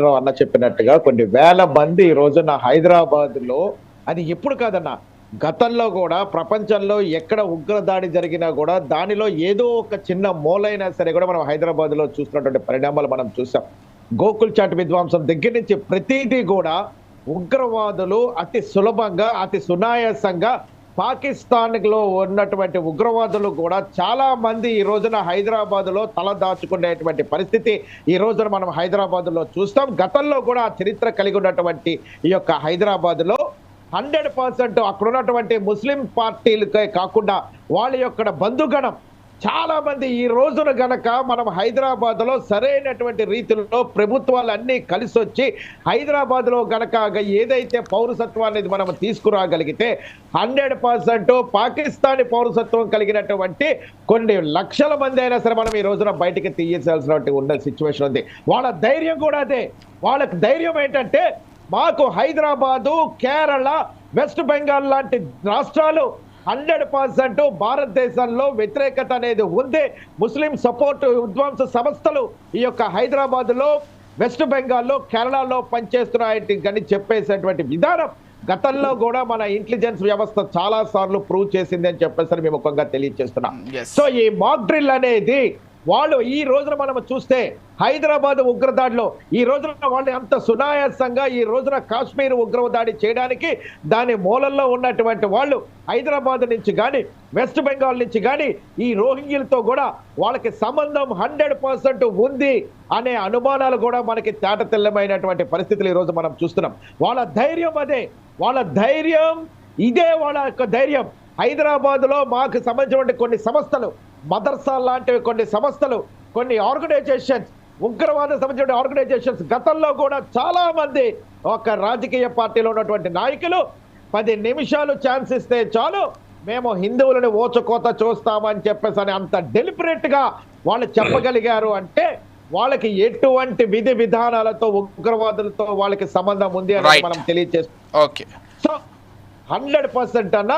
రావు అన్న చెప్పినట్టుగా కొన్ని వేల మంది ఈ రోజున హైదరాబాద్లో అది ఎప్పుడు కాదన్న గతంలో కూడా ప్రపంచంలో ఎక్కడ ఉగ్రదాడి జరిగినా కూడా దానిలో ఏదో ఒక చిన్న మూలైనా సరే కూడా మనం హైదరాబాద్లో పరిణామాలు మనం చూసాం. గోకుల్ చాట్ విధ్వంసం దగ్గర నుంచి ప్రతిదీ కూడా ఉగ్రవాదులు అతి సులభంగా అతి సునాయాసంగా పాకిస్తాన్లో ఉన్నటువంటి ఉగ్రవాదులు కూడా చాలా మంది ఈ రోజున హైదరాబాద్లో తల దాచుకునేటువంటి పరిస్థితి. ఈ రోజున మనం హైదరాబాద్లో చూస్తాం. గతంలో కూడా చరిత్ర కలిగి ఉన్నటువంటి ఈ యొక్క హైదరాబాద్లో హండ్రెడ్ పర్సెంట్ అక్కడ ఉన్నటువంటి ముస్లిం పార్టీలకే కాకుండా వాళ్ళ యొక్క బంధుగణం చాలా మంది ఈ రోజున గనక మనం హైదరాబాద్లో సరైనటువంటి రీతిలో ప్రభుత్వాలు అన్ని కలిసి వచ్చి హైదరాబాద్లో గనక ఏదైతే పౌరసత్వాన్ని మనం తీసుకురాగలిగితే హండ్రెడ్ పర్సెంట్ పాకిస్తానీ పౌరసత్వం కలిగినటువంటి కొన్ని లక్షల మంది అయినా సరే మనం ఈ రోజున బయటికి తీయాల్సినటువంటి ఉన్న సిచ్యువేషన్ ఉంది. వాళ్ళ ధైర్యం కూడా అదే. వాళ్ళకి ధైర్యం ఏంటంటే మాకు హైదరాబాదు కేరళ వెస్ట్ బెంగాల్ లాంటి రాష్ట్రాలు హండ్రెడ్ పర్సెంట్ భారతదేశంలో వ్యతిరేకత అనేది ఉంది ముస్లిం సపోర్ట్ విధ్వంస సంస్థలు ఈ యొక్క హైదరాబాద్లో వెస్ట్ బెంగాల్లో కేరళలో పనిచేస్తున్నాయి అని చెప్పేసేటువంటి విధానం గతంలో కూడా మన ఇంటెలిజెన్స్ వ్యవస్థ చాలా సార్లు ప్రూవ్ చేసింది అని చెప్పేసి మేము ముఖంగా తెలియజేస్తున్నాం Yes. సో ఈ మాక్ డ్రిల్ అనేది వాళ్ళు ఈ రోజున మనం చూస్తే హైదరాబాద్ ఉగ్రదాడిలో ఈ రోజున వాళ్ళు అంత సునాయాసంగా ఈ రోజున కాశ్మీర్ ఉగ్రదాడి చేయడానికి దాని మూలల్లో ఉన్నటువంటి వాళ్ళు హైదరాబాద్ నుంచి కానీ వెస్ట్ బెంగాల్ నుంచి కానీ ఈ రోహింగ్యులతో కూడా వాళ్ళకి సంబంధం హండ్రెడ్ పర్సెంట్ ఉంది అనే అనుమానాలు కూడా మనకి తేటతెల్లమైనటువంటి పరిస్థితులు ఈ రోజు మనం చూస్తున్నాం. వాళ్ళ ధైర్యం అదే. వాళ్ళ ధైర్యం ఇదే వాళ్ళ యొక్క ధైర్యం. హైదరాబాద్లో మాకు సంబంధించిన కొన్ని సంస్థలు మదర్సా లాంటివి కొన్ని సంస్థలు కొన్ని ఆర్గనైజేషన్స్ ఉగ్రవాద సంబంధించిన ఆర్గనైజేషన్స్ గతంలో కూడా చాలా మంది ఒక రాజకీయ పార్టీలో ఉన్నటువంటి నాయకులు పది నిమిషాలు ఛాన్స్ ఇస్తే చాలు మేము హిందువులని ఓచకోత చూస్తామని చెప్పేసి అని అంత డెలిబరేట్గా వాళ్ళు చెప్పగలిగారు అంటే వాళ్ళకి ఎటువంటి విధి విధానాలతో ఉగ్రవాదులతో వాళ్ళకి సంబంధం ఉంది అని. మనం తెలియజేస్తాం ఓకే సో హండ్రెడ్ పర్సెంట్ అన్న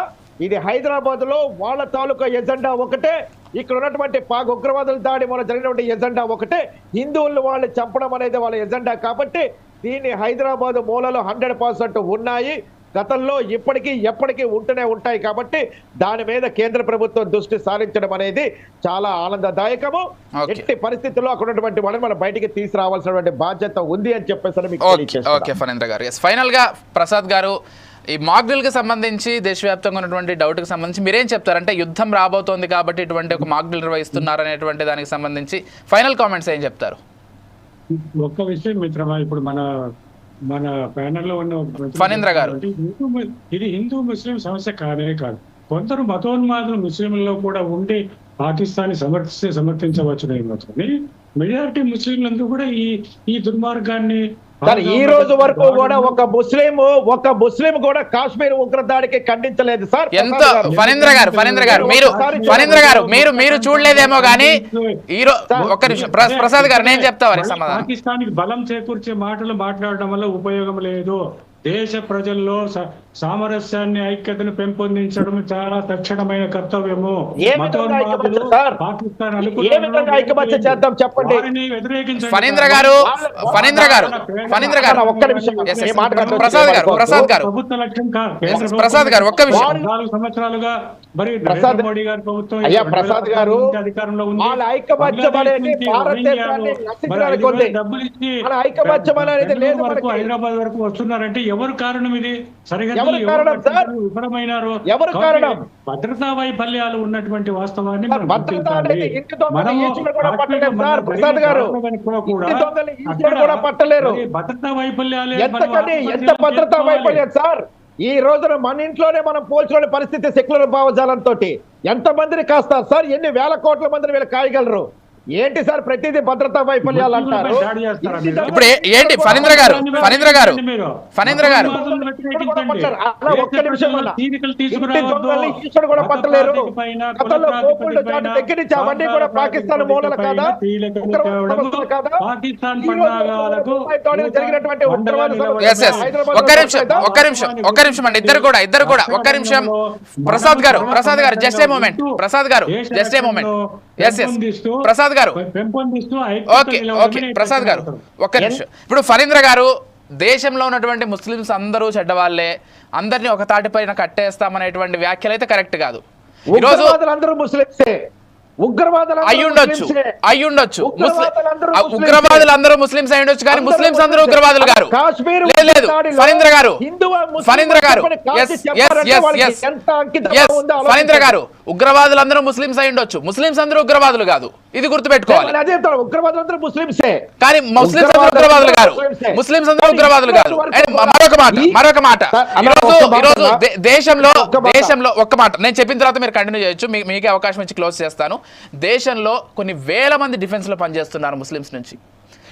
ఇది హైదరాబాద్లో వాళ్ళ తాలూకా ఎజెండా ఒకటే. ఇక్కడ ఉన్నటువంటి పాక్ ఉగ్రవాదుల దాడి మన జరిగినటువంటి ఎజెండా ఒకటే. హిందువులు వాళ్ళు చంపడం అనేది వాళ్ళ ఎజెండా కాబట్టి దీన్ని హైదరాబాద్ మూలలో హండ్రెడ్ పర్సెంట్ ఉన్నాయి. గతంలో ఇప్పటికీ ఎప్పటికీ ఉంటూనే ఉంటాయి కాబట్టి దాని మీద కేంద్ర ప్రభుత్వం దృష్టి సారించడం అనేది చాలా ఆనందదాయకము. ఎట్టి పరిస్థితుల్లో అక్కడ ఉన్నటువంటి వాళ్ళని మనం బయటికి తీసుకురావాల్సినటువంటి బాధ్యత ఉంది అని చెప్పేసి ఎస్ ఫైనల్గా ప్రసాద్ గారు ఈ మాక్డ్రిల్కి సంబంధించి దేశవ్యాప్తంగా ఉన్నటువంటి డౌట్కి సంబంధించి మీరేం చెప్తారు? అంటే యుద్ధం రాబోతోంది కాబట్టి ఇటువంటి ఒక మాక్డ్రిల్ నిర్వహిస్తున్నారు అనేటువంటి దానికి సంబంధించి ఫైనల్ కామెంట్స్ ఏం చెప్తారు? ఒక్క విషయం మిత్రమా ఇప్పుడు మన మన ప్యానెల్లో ఉన్న ఫణీంద్ర గారు. ఇది హిందూ ముస్లిం సమస్య కానే కాదు. కొందరు మతోన్మాదులు ముస్లింలలో కూడా ఉండి పాకిస్తాన్ సమర్థిస్తే సమర్థించవచ్చునేమో కానీ మెజారిటీ ముస్లింలందరూ కూడా ఈ ఈ దుర్మార్గాన్ని సార్ ఈ రోజు వరకు కూడా ఒక ముస్లిం ఒక ముస్లిం కూడా కాశ్మీర్ ఉగ్రదాడికి ఖండించలేదు సార్. ఎంత. ఫణేంద్ర గారు ఫణేంద్ర గారు మీరు ఫణేంద్ర గారు మీరు మీరు చూడలేదేమో కానీ ఈ రో ఒక్క నిమిషం. ప్ర- ప్రసాద్ గారు నేను చెప్తా వారికి సమాధానం. పాకిస్తాన్ బలం చేకూర్చే మాటలు మాట్లాడడం వల్ల ఉపయోగం లేదు. దేశ ప్రజల్లో స- సామరస్యాన్ని ఐక్యతను పెంపొందించడం చాలా తక్షణమైన కర్తవ్యము? పాకిస్తాన్ చేద్దాం చెప్పండి వారిని వ్యతిరేకించండి ఫణీంద్ర గారు ఫణీంద్ర గారు ఫణీంద్ర గారు ఒక్క నిమిషం Yes, yes. ఈ మాట కాదు. ప్రసాద్ గారు ప్రసాద్ గారు ప్రభుత్వ లక్ష్యం కాదు కేంద్ర Yes, ప్రభుత్వం ప్రసాద్ గారు, ఒక్క విషయం. పద్నాలుగు సంవత్సరాలుగా మరి ప్రసాద్ మోడీ గారి ప్రభుత్వం అయ్యా, ప్రసాద్ గారు, అధికారంలో ఉంది డబ్బులు ఇచ్చి. హైదరాబాద్ వరకు వస్తున్నారంటే ఎవరు కారణం ఇది? సరిహద్దులు ఎవరు కారణం? విఫలమైనారు ఎవరు? భద్రతా వైఫల్యాలు ఉన్నటువంటి వాస్తవాన్ని కూడా పట్టలేరు. భద్రతా వైఫల్యాలే ఎంత భద్రతా. వైఫల్యం సార్? ఈ రోజున మన ఇంట్లోనే మనం పోల్చుకునే పరిస్థితి సెక్యులర్ భావజాలంతో ఎంత మందిని కాస్తారు సార్? ఎన్ని వేల కోట్ల మందిని వీళ్ళు కాయగలరు? ఏంటి సార్ ప్రతిదీ భద్రతా వైఫల్యాలు అంటారు? ఇప్పుడు ఏంటి ఫణీంద్ర గారు? ఫణీంద్ర గారు. ఫణీంద్ర గారు? కూడా పట్టలేరు గతంలో దగ్గర నుంచి అవన్నీ కూడా పాకిస్తాన్ మూలలు కాదా? జరిగినటువంటి ఒక్క నిమిషం ఒక్క నిమిషం ఒక్క నిమిషం అండి. ఇద్దరు కూడా ఇద్దరు కూడా. ఒక్క నిమిషం. ప్రసాద్ గారు ప్రసాద్ గారు జస్ట్ ఏ మూమెంట్ ప్రసాద్ గారు just a moment S S Prasad Prasad గారు. ఓకే ఓకే ప్రసాద్ గారు ఒక్క నిమిషం. ఇప్పుడు ఫరీంద్ర గారు దేశంలో ఉన్నటువంటి ముస్లిమ్స్ అందరూ చెడ్డవాళ్ళే అందరినీ ఒక తాటిపైన కట్టేస్తామనేటువంటి వ్యాఖ్యలు అయితే కరెక్ట్ కాదు. ఈరోజు ఉగ్రవాదులందరూ ముస్లింసే ఉగ్రవాదులందరూ అయ్యుండొచ్చు ముస్లింసే. అయ్యుండొచ్చు ముస్లింసే. ఉగ్రవాదులు అందరూ ముస్లింస్ అయి ఉండొచ్చు కానీ ముస్లింస్ అందరూ ముస్లింసే. ఉగ్రవాదులు గారు కాశ్మీర్ లేదు గారు గారు. గారు ఉగ్రవాదులు అందరూ ముస్లింస్ అయి ఉండొచ్చు. ముస్లింస్ అందరూ ఉగ్రవాదులు కాదు. ఇది గుర్తుపెట్టుకోవాలి. కానీ అందరూ ఉగ్రవాదులు గారు ముస్లింస్ అందరూ ఉగ్రవాదులు కాదు. మరొక మాట మరొక మాట. ఈరోజు దేశంలో. దేశంలో ఒక్క మాట. నేను చెప్పిన తర్వాత మీరు కంటిన్యూ చేయొచ్చు. మీకే అవకాశం ఇచ్చి క్లోజ్ చేస్తాను. దేశంలో కొన్ని వేల మంది డిఫెన్స్లో పనిచేస్తున్నారు ముస్లిమ్స్ నుంచి.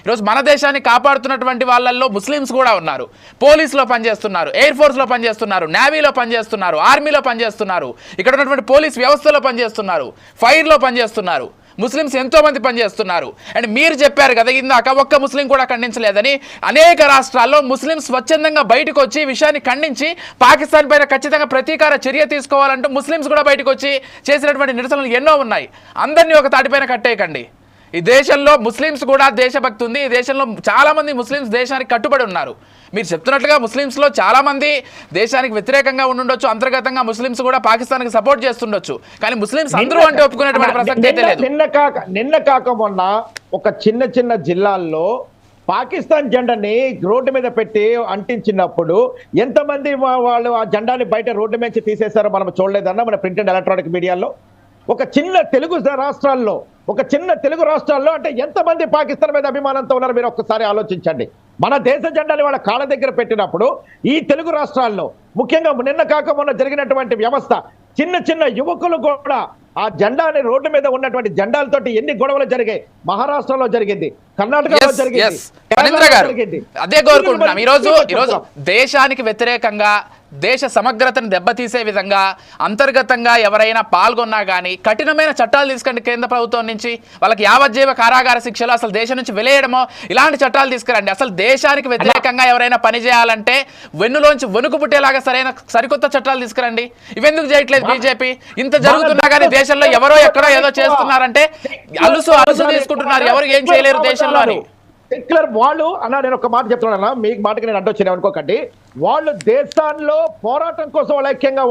ఈరోజు మన దేశాన్ని కాపాడుతున్నటువంటి వాళ్ళల్లో ముస్లిమ్స్ కూడా ఉన్నారు. పోలీసులో పనిచేస్తున్నారు ఎయిర్ ఫోర్స్లో పనిచేస్తున్నారు నేవీలో పనిచేస్తున్నారు ఆర్మీలో పనిచేస్తున్నారు. ఇక్కడ ఉన్నటువంటి పోలీస్ వ్యవస్థలో పనిచేస్తున్నారు ఫైర్లో పనిచేస్తున్నారు. ముస్లిమ్స్ ఎంతో మంది పనిచేస్తున్నారు. అండ్ మీరు చెప్పారు కదా ఇందాక ఒక్క ముస్లిం కూడా ఖండించలేదని. అనేక రాష్ట్రాల్లో ముస్లిం స్వచ్ఛందంగా బయటకు వచ్చి విషయాన్ని ఖండించి పాకిస్తాన్ పైన ఖచ్చితంగా ప్రతీకార చర్య తీసుకోవాలంటూ ముస్లిమ్స్ కూడా బయటకు వచ్చి చేసినటువంటి నిరసనలు ఎన్నో ఉన్నాయి. అందరినీ ఒక తాటిపైన కట్టేయకండి. ఈ దేశంలో ముస్లిమ్స్ కూడా దేశభక్తి ఉంది. ఈ దేశంలో చాలా మంది ముస్లిమ్స్ దేశానికి కట్టుబడి ఉన్నారు. మీరు చెప్తున్నట్లుగా ముస్లిమ్స్లో చాలా మంది దేశానికి వ్యతిరేకంగా ఉండుండొచ్చు. అంతర్గతంగా ముస్లిమ్స్ కూడా పాకిస్తాన్కి సపోర్ట్ చేస్తుండొచ్చు. కానీ ముస్లిమ్స్ అందరూ అంటే ఒప్పుకునేటువంటి ప్రసక్తి అయితే లేదు. నిన్న కాక నిన్న కాక మొన్న ఒక చిన్న చిన్న జిల్లాల్లో పాకిస్తాన్ జెండాని రోడ్డు మీద పెట్టి అంటించినప్పుడు ఎంతమంది వాళ్ళు ఆ జెండాని బయట రోడ్డు మీద తీసేశారో మనం చూడలేదన్నా మన ప్రింట్ అండ్ ఎలక్ట్రానిక్ మీడియాలో. ఒక చిన్న తెలుగు రాష్ట్రాల్లో ఒక చిన్న తెలుగు రాష్ట్రాల్లో అంటే ఎంతమంది పాకిస్తాన్ మీద అభిమానంతో ఉన్నారు మీరు ఒక్కసారి ఆలోచించండి మన దేశ జెండాని వాళ్ళ కాళ్ళ దగ్గర పెట్టినప్పుడు ఈ తెలుగు రాష్ట్రాల్లో ముఖ్యంగా నిన్న కాక మొన్న జరిగినటువంటి వ్యవస్థ చిన్న చిన్న యువకులు కూడా ఆ జెండాని రోడ్డు మీద ఉన్నటువంటి జెండాలతోటి ఎన్ని గొడవలు జరిగాయి మహారాష్ట్రలో జరిగింది కర్ణాటకలో జరిగింది. అదే కోరుకుంటున్నాం ఈరోజు. ఈరోజు దేశానికి వ్యతిరేకంగా దేశ సమగ్రతను దెబ్బతీసే విధంగా అంతర్గతంగా ఎవరైనా పాల్గొన్నా కానీ కఠినమైన చట్టాలు తీసుకండి కేంద్ర ప్రభుత్వం నుంచి వాళ్ళకి యావజ్జీవ కారాగార శిక్షలు అసలు దేశం నుంచి వెలేయడమో ఇలాంటి చట్టాలు తీసుకురండి. అసలు దేశానికి వ్యతిరేకంగా ఎవరైనా పని చేయాలంటే వెన్నులోంచి వణుకు పుట్టేలాగా సరైన సరికొత్త చట్టాలు తీసుకురండి. ఇవెందుకు చేయట్లేదు బీజేపీ? ఇంత జరుగుతున్నా కానీ దేశంలో ఎవరో ఎక్కడో ఏదో చేస్తున్నారంటే అలుసు అలుసు తీసుకుంటున్నారు. ఎవరు ఏం చేయలేరు దేశంలో అని సెక్యులర్ వాళ్ళు అన్న నేను ఒక మాట చెప్తున్నాను మీకు మాటకి నేను అడ్డొచ్చాను అనుకోకండి. వాళ్ళు దేశాల్లో పోరాటం కోసం వాళ్ళు ఐక్యంగా ఉంటారు